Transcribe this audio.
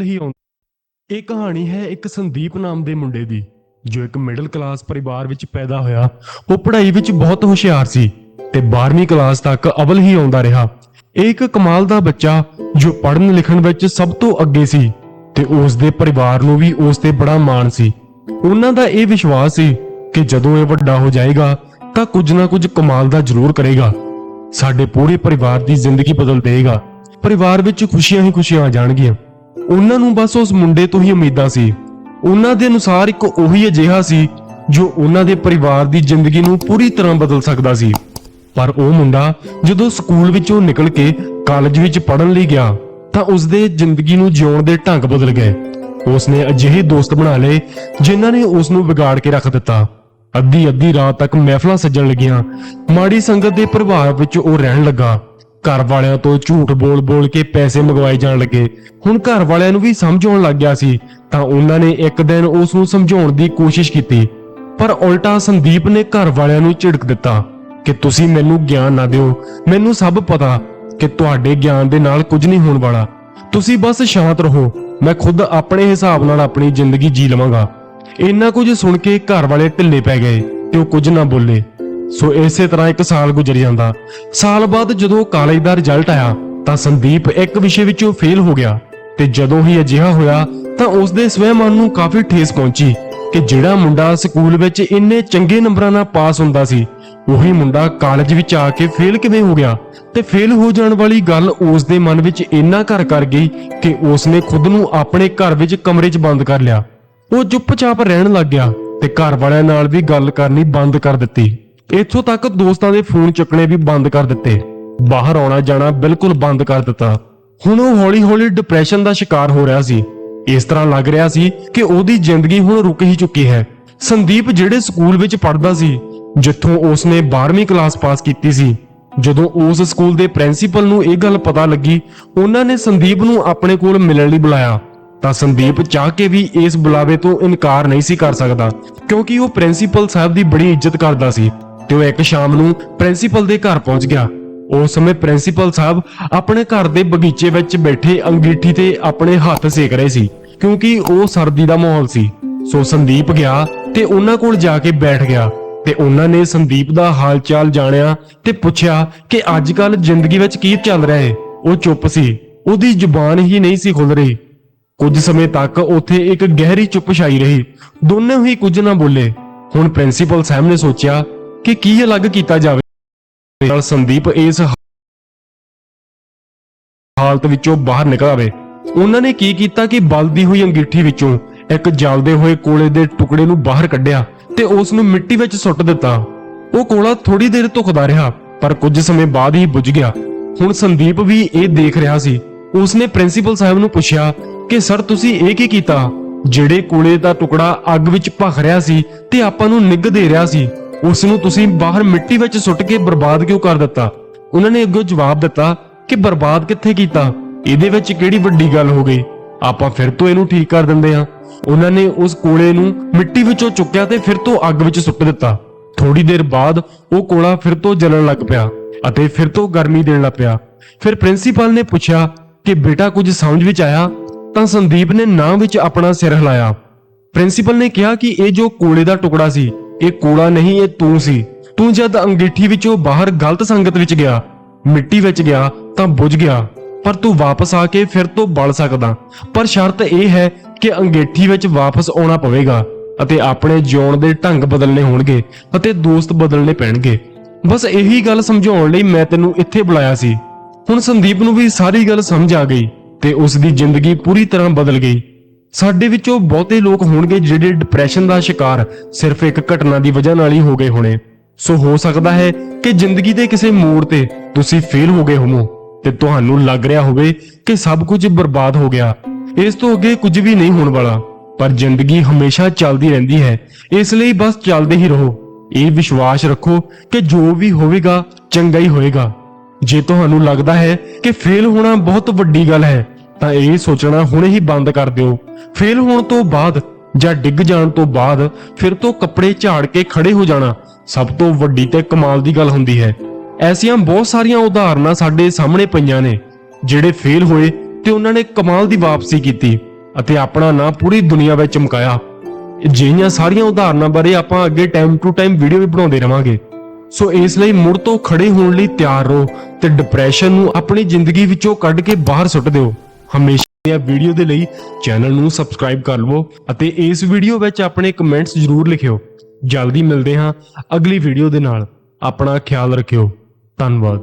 ਹੀ ਆਉਂਦੀ। ਇਹ ਕਹਾਣੀ ਹੈ ਇੱਕ ਸੰਦੀਪ ਨਾਮ ਦੇ ਮੁੰਡੇ ਦੀ, ਜੋ ਇੱਕ ਮਿਡਲ ਕਲਾਸ ਪਰਿਵਾਰ ਵਿੱਚ ਪੈਦਾ ਹੋਇਆ। ਉਹ ਪੜ੍ਹਾਈ ਵਿੱਚ ਬਹੁਤ ਹੁਸ਼ਿਆਰ ਸੀ ਤੇ 12ਵੀਂ ਕਲਾਸ ਤੱਕ ਅਵਲ ਹੀ ਆਉਂਦਾ ਰਿਹਾ। ਇਹ ਇੱਕ ਕਮਾਲ ਦਾ ਬੱਚਾ, ਜੋ ਪੜ੍ਹਨ ਲਿਖਣ ਵਿੱਚ ਸਭ ਤੋਂ ਅੱਗੇ ਸੀ ਤੇ ਉਸ ਦੇ ਪਰਿਵਾਰ ਨੂੰ ਵੀ ਉਸ ਤੇ ਬੜਾ ਮਾਣ ਸੀ। ਉਹਨਾਂ ਦਾ ਇਹ ਵਿਸ਼ਵਾਸ ਸੀ ਕਿ ਜਦੋਂ ਇਹ ਵੱਡਾ ਹੋ ਜਾਏਗਾ, ਤਾਂ ਕੁਝ ਨਾ ਕੁਝ ਕਮਾਲ ਦਾ ਜ਼ਰੂਰ ਕਰੇਗਾ। ਸਾਡੇ ਪੂਰੇ ਪਰਿਵਾਰ ਦੀ ਜ਼ਿੰਦਗੀ ਬਦਲ ਦੇਗਾ। ਪਰਿਵਾਰ ਵਿੱਚ ਖੁਸ਼ੀਆਂ ਹੀ ਖੁਸ਼ੀਆਂ ਆ ਜਾਣਗੀਆਂ। ਉਹਨਾਂ ਨੂੰ ਬਸ ਉਸ ਮੁੰਡੇ ਤੋਂ ਹੀ ਉਮੀਦਾਂ ਸੀ। ਉਹਨਾਂ ਦੇ ਅਨੁਸਾਰ ਇੱਕ ਉਹੀ ਅਜਿਹਾ ਸੀ, ਜੋ ਉਹਨਾਂ ਦੇ ਪਰਿਵਾਰ ਦੀ ਜ਼ਿੰਦਗੀ ਨੂੰ ਪੂਰੀ ਤਰ੍ਹਾਂ ਬਦਲ ਸਕਦਾ ਸੀ। ਪਰ ਉਹ ਮੁੰਡਾ ਜਦੋਂ ਸਕੂਲ ਵਿੱਚੋਂ ਨਿਕਲ ਕੇ ਕਾਲਜ ਵਿੱਚ ਪੜ੍ਹਨ ਲਈ ਗਿਆ, ਤਾਂ ਉਸਦੇ ਜ਼ਿੰਦਗੀ ਨੂੰ ਜਿਉਣ ਦੇ ਢੰਗ ਬਦਲ ਗਏ। ਉਸਨੇ ਅਜਿਹੇ ਦੋਸਤ ਬਣਾ ਲਏ, ਜਿਨ੍ਹਾਂ ਨੇ ਉਸ ਨੂੰ ਵਿਗਾੜ ਕੇ ਰੱਖ ਦਿੱਤਾ। ਅੱਧੀ ਅੱਧੀ ਰਾਤ ਤੱਕ ਮਹਿਫਲਾਂ ਸੱਜਣ ਲੱਗੀਆਂ। ਮਾੜੀ ਸੰਗਤ ਦੇ ਪ੍ਰਭਾਵ ਵਿੱਚ ਉਹ ਰਹਿਣ ਲੱਗਾ। ਘਰ ਵਾਲਿਆਂ ਤੋਂ ਝੂਠ ਬੋਲ-ਬੋਲ ਕੇ ਪੈਸੇ ਮੰਗਵਾਏ ਜਾਣ ਲੱਗੇ। ਹੁਣ ਘਰ ਵਾਲਿਆਂ ਨੂੰ ਵੀ ਸਮਝ ਆਉਣ ਲੱਗ ਗਿਆ ਸੀ, ਤਾਂ ਉਹਨਾਂ ਨੇ ਇੱਕ ਦਿਨ ਉਸ ਨੂੰ ਸਮਝਾਉਣ ਦੀ ਕੋਸ਼ਿਸ਼ ਕੀਤੀ। ਪਰ ਉਲਟਾ ਸੰਦੀਪ ਨੇ ਘਰ ਵਾਲਿਆਂ ਨੂੰ ਝਿੜਕ ਦਿੱਤਾ ਕਿ ਤੁਸੀਂ ਮੈਨੂੰ ਗਿਆਨ ਨਾ ਦਿਓ। ਮੈਨੂੰ ਸਭ ਪਤਾ ਕਿ ਤੁਹਾਡੇ ਗਿਆਨ ਦੇ ਨਾਲ ਕੁਝ ਨਹੀਂ ਹੋਣ ਵਾਲਾ। ਤੁਸੀਂ ਬਸ ਸ਼ਾਂਤ ਰਹੋ। ਮੈਂ ਖੁਦ ਆਪਣੇ ਹਿਸਾਬ ਨਾਲ ਆਪਣੀ ਜ਼ਿੰਦਗੀ ਜੀ ਲਵਾਂਗਾ। ਇੰਨਾ ਕੁਝ ਸੁਣ ਕੇ ਘਰ ਵਾਲੇ ਢਿੱਲੇ ਪੈ ਗਏ ਤੇ ਉਹ ਕੁਝ ਨਾ ਬੋਲੇ। ਸੋ ਇਸੇ ਤਰ੍ਹਾਂ ਇੱਕ ਸਾਲ ਗੁਜ਼ਰ ਜਾਂਦਾ। ਸਾਲ ਬਾਅਦ ਜਦੋਂ ਕਾਲਜ ਦਾ ਰਿਜ਼ਲਟ ਆਇਆ, ਤਾਂ ਸੰਦੀਪ ਇੱਕ ਵਿਸ਼ੇ ਵਿੱਚੋਂ ਫੇਲ ਹੋ ਗਿਆ ਤੇ ਜਦੋਂ ਹੀ ਅਜਿਹਾ ਹੋਇਆ, ਤਾਂ ਉਸ ਦੇ ਸਵੈਮਾਨ ਨੂੰ ਕਾਫੀ ਠੇਸ ਪਹੁੰਚੀ ਕਿ ਜਿਹੜਾ ਮੁੰਡਾ ਸਕੂਲ ਵਿੱਚ ਇੰਨੇ ਚੰਗੇ ਨੰਬਰਾਂ ਨਾਲ ਪਾਸ ਹੁੰਦਾ ਸੀ, ਉਹੀ ਮੁੰਡਾ ਕਾਲਜ ਵਿੱਚ ਆ ਕੇ ਫੇਲ ਕਿਵੇਂ ਹੋ ਗਿਆ ਤੇ ਫੇਲ ਹੋ ਜਾਣ ਵਾਲੀ ਗੱਲ ਉਸ ਦੇ ਮਨ ਵਿੱਚ ਇੰਨਾ ਘਰ ਕਰ ਗਈ ਕਿ ਉਸ ਨੇ ਖੁਦ ਨੂੰ ਆਪਣੇ ਘਰ ਵਿੱਚ ਕਮਰੇ 'ਚ ਬੰਦ ਕਰ ਲਿਆ। ਉਹ ਚੁੱਪਚਾਪ ਰਹਿਣ ਲੱਗ ਗਿਆ ਤੇ ਘਰ ਵਾਲਿਆਂ ਨਾਲ ਵੀ ਗੱਲ ਕਰਨੀ ਬੰਦ ਕਰ ਦਿੱਤੀ। ਇੱਥੋਂ ਤੱਕ ਦੋਸਤਾਂ ਦੇ ਫੋਨ ਚੱਕਣੇ ਵੀ ਬੰਦ ਕਰ ਦਿੱਤੇ। ਬਾਹਰ ਆਉਣਾ ਜਾਣਾ ਬਿਲਕੁਲ ਬੰਦ ਕਰ ਦਿੱਤਾ। ਹੁਣ ਉਹ ਹੌਲੀ-ਹੌਲੀ ਡਿਪਰੈਸ਼ਨ ਦਾ ਸ਼ਿਕਾਰ ਹੋ ਰਿਹਾ ਸੀ। ਇਸ ਤਰ੍ਹਾਂ ਲੱਗ ਰਿਹਾ ਸੀ ਕਿ ਉਹਦੀ ਜ਼ਿੰਦਗੀ ਹੁਣ ਰੁਕ ਹੀ ਚੁੱਕੀ ਹੈ। ਸੰਦੀਪ ਜਿਹੜੇ ਸਕੂਲ ਵਿੱਚ ਪੜ੍ਹਦਾ ਸੀ, ਜਿੱਥੋਂ ਉਸਨੇ 12ਵੀਂ ਕਲਾਸ ਪਾਸ ਕੀਤੀ ਸੀ, ਜਦੋਂ ਉਸ ਸਕੂਲ ਦੇ ਪ੍ਰਿੰਸੀਪਲ ਨੂੰ ਇਹ ਗੱਲ ਪਤਾ ਲੱਗੀ, ਉਹਨਾਂ ਨੇ ਸੰਦੀਪ ਨੂੰ ਆਪਣੇ ਕੋਲ ਮਿਲਣ ਲਈ ਬੁਲਾਇਆ। ਤਾਂ ਸੰਦੀਪ ਚਾਹ ਕੇ ਵੀ ਇਸ ਬੁਲਾਵੇ ਤੋਂ ਇਨਕਾਰ ਨਹੀਂ ਸੀ ਕਰ ਸਕਦਾ, ਕਿਉਂਕਿ ਉਹ ਪ੍ਰਿੰਸੀਪਲ ਸਾਹਿਬ ਦੀ ਬੜੀ ਇੱਜ਼ਤ ਕਰਦਾ ਸੀ। ਤੇ ਉਹ ਇੱਕ ਸ਼ਾਮ ਨੂੰ ਪ੍ਰਿੰਸੀਪਲ ਦੇ ਘਰ ਪਹੁੰਚ ਗਿਆ। ਉਸ ਸਮੇਂ ਪ੍ਰਿੰਸੀਪਲ ਸਾਹਿਬ ਆਪਣੇ ਘਰ ਦੇ ਬਗੀਚੇ ਵਿੱਚ ਬੈਠੇ ਅੰਗੀਠੀ ਤੇ ਆਪਣੇ ਹੱਥ ਸੇਕ ਰਹੇ ਸੀ, ਕਿਉਂਕਿ ਉਹ ਸਰਦੀ ਦਾ ਮਾਹੌਲ ਸੀ। ਸੋ ਸੰਦੀਪ ਗਿਆ ਤੇ ਉਹਨਾਂ ਕੋਲ ਜਾ ਕੇ ਬੈਠ ਗਿਆ ਤੇ ਉਹਨਾਂ ਨੇ ਸੰਦੀਪ ਦਾ ਹਾਲ ਚਾਲ ਜਾਣਿਆ ਤੇ ਪੁੱਛਿਆ ਕਿ ਅੱਜ ਕੱਲ ਜ਼ਿੰਦਗੀ ਵਿੱਚ ਕੀ ਚੱਲ ਰਿਹਾ ਹੈ। ਉਹ ਚੁੱਪ ਸੀ, ਉਹਦੀ ਜ਼ੁਬਾਨ ਹੀ ਨਹੀਂ ਸੀ ਖੁੱਲ ਰਹੀ। ਕੁਝ ਸਮੇਂ ਤੱਕ ਉੱਥੇ ਇੱਕ ਗਹਿਰੀ ਚੁੱਪ ਛਾਈ ਰਹੀ, ਦੋਨੋਂ ਹੀ ਕੁਝ ਨਾ ਬੋਲੇ। ਹੁਣ ਪ੍ਰਿੰਸੀਪਲ ਸਾਹਿਬ ਨੇ ਸੋਚਿਆ ਕਿ ਕੀ ਅਲੱਗ ਕੀਤਾ ਜਾਵੇ? ਨਾਲ ਸੰਦੀਪ ਇਸ ਹਾਲਤ ਵਿੱਚੋਂ ਬਾਹਰ ਨਿਕਲ ਆਵੇ। ਉਹਨਾਂ ਨੇ ਕੀ ਕੀਤਾ ਕਿ ਬਲਦੀ ਹੋਈ ਅੰਗੀਠੀ ਵਿੱਚੋਂ ਇੱਕ ਜਲਦੇ ਹੋਏ ਕੋਲੇ ਦੇ ਟੁਕੜੇ ਨੂੰ ਬਾਹਰ ਕੱਢਿਆ ਤੇ ਉਸ ਨੂੰ ਮਿੱਟੀ ਵਿੱਚ ਸੁੱਟ ਦਿੱਤਾ। ਉਹ ਕੋਲਾ ਥੋੜੀ ਦੇਰ ਧੁਖਦਾ ਰਿਹਾ, ਪਰ ਕੁਝ ਸਮੇਂ ਬਾਅਦ ਹੀ ਬੁਝ ਗਿਆ। ਹੁਣ ਸੰਦੀਪ ਵੀ ਇਹ ਦੇਖ ਰਿਹਾ ਸੀ। ਉਸਨੇ ਪ੍ਰਿੰਸੀਪਲ ਸਾਹਿਬ ਨੂੰ ਪੁੱਛਿਆ ਕਿ, ਸਰ, ਤੁਸੀਂ ਇਹ ਕੀ ਕੀਤਾ? ਜਿਹੜੇ ਕੋਲੇ ਦਾ ਟੁਕੜਾ ਅੱਗ ਵਿੱਚ ਭਖ ਰਿਹਾ ਸੀ ਤੇ ਆਪਾਂ ਨੂੰ ਨਿੱਘ ਦੇ ਰਿਹਾ ਸੀ, ਉਸ ਨੂੰ ਤੁਸੀਂ ਬਾਹਰ ਮਿੱਟੀ ਵਿੱਚ ਸੁੱਟ ਕੇ ਬਰਬਾਦ ਕਿਉਂ ਕਰ ਦਿੱਤਾ? ਉਹਨਾਂ ਨੇ ਅੱਗੋਂ ਜਵਾਬ ਦਿੱਤਾ ਕਿ ਬਰਬਾਦ ਕਿੱਥੇ ਕੀਤਾ? ਇਹਦੇ ਵਿੱਚ ਕਿਹੜੀ ਵੱਡੀ ਗੱਲ ਹੋ ਗਈ? ਆਪਾਂ ਫਿਰ ਤੋਂ ਇਹਨੂੰ ਠੀਕ ਕਰ ਦਿੰਦੇ ਹਾਂ। ਉਹਨਾਂ ਨੇ ਉਸ ਕੋਲੇ ਨੂੰ ਮਿੱਟੀ ਵਿੱਚੋਂ ਚੁੱਕਿਆ ਤੇ ਫਿਰ ਤੋਂ ਅੱਗ ਵਿੱਚ ਸੁੱਟ ਦਿੱਤਾ। ਥੋੜੀ ਦੇਰ ਬਾਅਦ ਉਹ ਕੋਲਾ ਫਿਰ ਤੋਂ ਜਲਣ ਲੱਗ ਪਿਆ ਅਤੇ ਫਿਰ ਤੋਂ ਗਰਮੀ ਦੇਣ ਲੱਗ ਪਿਆ। ਫਿਰ ਪ੍ਰਿੰਸੀਪਲ ਨੇ ਪੁੱਛਿਆ ਕਿ ਬੇਟਾ ਕੁਝ ਸਮਝ ਵਿੱਚ ਆਇਆ? ਤਾਂ ਸੰਦੀਪ ਨੇ ਨਾਂ ਵਿੱਚ ਆਪਣਾ ਸਿਰ ਹਿਲਾਇਆ। ਪ੍ਰਿੰਸੀਪਲ ਨੇ ਕਿਹਾ ਕਿ ਇਹ ਜੋ ਕੋਲੇ ਦਾ ਟੁਕੜਾ ਸੀ, ਇਹ ਕੋਲਾ ਨਹੀਂ, ਇਹ ਤੂੰ ਸੀ। ਤੂੰ ਜਦ ਅੰਗੀਠੀ ਵਿੱਚੋਂ ਬਾਹਰ ਗਲਤ ਸੰਗਤ ਵਿੱਚ ਗਿਆ, ਮਿੱਟੀ ਵਿੱਚ ਗਿਆ, ਤਾਂ ਬੁਝ ਗਿਆ। ਪਰ ਤੂੰ ਵਾਪਸ ਆ ਕੇ ਫਿਰ ਤੋਂ ਬਲ ਸਕਦਾ। ਪਰ ਸ਼ਰਤ ਇਹ ਹੈ ਕਿ ਅੰਗੀਠੀ ਵਿੱਚ ਵਾਪਸ ਆਉਣਾ ਪਵੇਗਾ ਅਤੇ ਆਪਣੇ ਜਿਉਣ ਦੇ ਢੰਗ ਬਦਲਨੇ ਹੋਣਗੇ ਅਤੇ ਦੋਸਤ ਬਦਲਨੇ ਪੈਣਗੇ। ਬਸ ਇਹੀ ਗੱਲ ਸਮਝਾਉਣ ਲਈ ਮੈਂ ਤੈਨੂੰ ਇੱਥੇ ਬੁਲਾਇਆ ਸੀ। ਹੁਣ ਸੰਦੀਪ ਨੂੰ ਵੀ ਸਾਰੀ ਗੱਲ ਸਮਝ ਆ ਗਈ। ਤੇ ਉਸ ਦੀ ਜ਼ਿੰਦਗੀ ਪੂਰੀ ਤਰ੍ਹਾਂ ਬਦਲ ਗਈ। ਸਾਡੇ ਵਿੱਚੋਂ ਬਹੁਤੇ ਲੋਕ ਹੋਣਗੇ ਜਿਹੜੇ ਡਿਪਰੈਸ਼ਨ ਦਾ ਸ਼ਿਕਾਰ ਸਿਰਫ ਇੱਕ ਘਟਨਾ ਦੀ ਵਜ੍ਹਾ ਨਾਲ ਹੀ ਹੋ ਗਏ ਹੋਣੇ। ਸੋ ਹੋ ਸਕਦਾ ਹੈ ਕਿ ਜ਼ਿੰਦਗੀ ਦੇ ਕਿਸੇ ਮੋੜ ਤੇ ਤੁਸੀਂ ਫੇਲ ਹੋ ਗਏ ਹੋਵੋ ਤੇ ਤੁਹਾਨੂੰ ਲੱਗ ਰਿਹਾ ਹੋਵੇ ਕਿ ਸਭ ਕੁਝ ਬਰਬਾਦ ਹੋ ਗਿਆ। ਇਸ ਤੋਂ ਅੱਗੇ ਕੁਝ ਵੀ ਨਹੀਂ ਹੋਣ ਵਾਲਾ, ਪਰ ਜ਼ਿੰਦਗੀ ਹਮੇਸ਼ਾ ਚੱਲਦੀ ਰਹਿੰਦੀ ਹੈ। ਇਸ ਲਈ ਬਸ ਚੱਲਦੇ ਹੀ ਰਹੋ। ਇਹ ਵਿਸ਼ਵਾਸ ਰੱਖੋ ਕਿ ਜੋ ਵੀ ਹੋਵੇਗਾ, ਚੰਗਾ ਹੀ ਹੋਏਗਾ ਜੇ ਤੁਹਾਨੂੰ ਲੱਗਦਾ ਹੈ ਕਿ ਫੇਲ ਹੋਣਾ ਬਹੁਤ ਵੱਡੀ ਗੱਲ ਹੈ, ਤਾਂ ਇਹ ਸੋਚਣਾ ਹੁਣੇ ਹੀ ਬੰਦ ਕਰ ਦਿਓ। ਫੇਲ ਹੋਣ ਤੋਂ ਬਾਅਦ ਜਾਂ ਡਿੱਗ ਜਾਣ ਤੋਂ ਬਾਅਦ ਫਿਰ ਤੋਂ ਕੱਪੜੇ ਝਾੜ ਕੇ ਖੜੇ ਹੋ ਜਾਣਾ ਸਭ ਤੋਂ ਵੱਡੀ ਤੇ ਕਮਾਲ ਦੀ ਗੱਲ ਹੁੰਦੀ ਹੈ। ਐਸੀਆਂ ਬਹੁਤ ਸਾਰੀਆਂ ਉਦਾਹਰਨਾਂ ਸਾਡੇ ਸਾਹਮਣੇ ਪਈਆਂ ਨੇ, ਜਿਹੜੇ ਫੇਲ ਹੋਏ ਤੇ ਉਹਨਾਂ ਨੇ ਕਮਾਲ ਦੀ ਵਾਪਸੀ ਕੀਤੀ ਅਤੇ ਆਪਣਾ ਨਾਂ ਪੂਰੀ ਦੁਨੀਆ ਵਿੱਚ ਚਮਕਾਇਆ। ਅਜਿਹੀਆਂ ਸਾਰੀਆਂ ਉਦਾਹਰਨਾਂ ਬਾਰੇ ਆਪਾਂ ਅੱਗੇ ਟਾਈਮ ਟੂ ਟਾਈਮ ਵੀਡੀਓ ਵੀ ਬਣਾਉਂਦੇ ਰਵਾਂਗੇ। ਸੋ ਇਸ ਲਈ ਮੁੜ ਤੋਂ ਖੜੇ ਹੋਣ ਲਈ ਤਿਆਰ ਰਹੋ ਤੇ ਡਿਪਰੈਸ਼ਨ ਨੂੰ ਆਪਣੀ ਜ਼ਿੰਦਗੀ ਵਿੱਚੋਂ ਕੱਢ ਕੇ ਬਾਹਰ ਸੁੱਟ ਦਿਓ। ਹਮੇਸ਼ਾ ਦੀਆਂ ਵੀਡੀਓ ਦੇ ਲਈ ਚੈਨਲ ਨੂੰ ਸਬਸਕ੍ਰਾਈਬ ਕਰ ਲਵੋ ਅਤੇ ਇਸ ਵੀਡੀਓ ਵਿੱਚ ਆਪਣੇ ਕਮੈਂਟਸ ਜ਼ਰੂਰ ਲਿਖਿਓ। ਜਲਦੀ ਮਿਲਦੇ ਹਾਂ ਅਗਲੀ ਵੀਡੀਓ ਦੇ ਨਾਲ। ਆਪਣਾ ਖਿਆਲ ਰੱਖਿਓ। ਧੰਨਵਾਦ।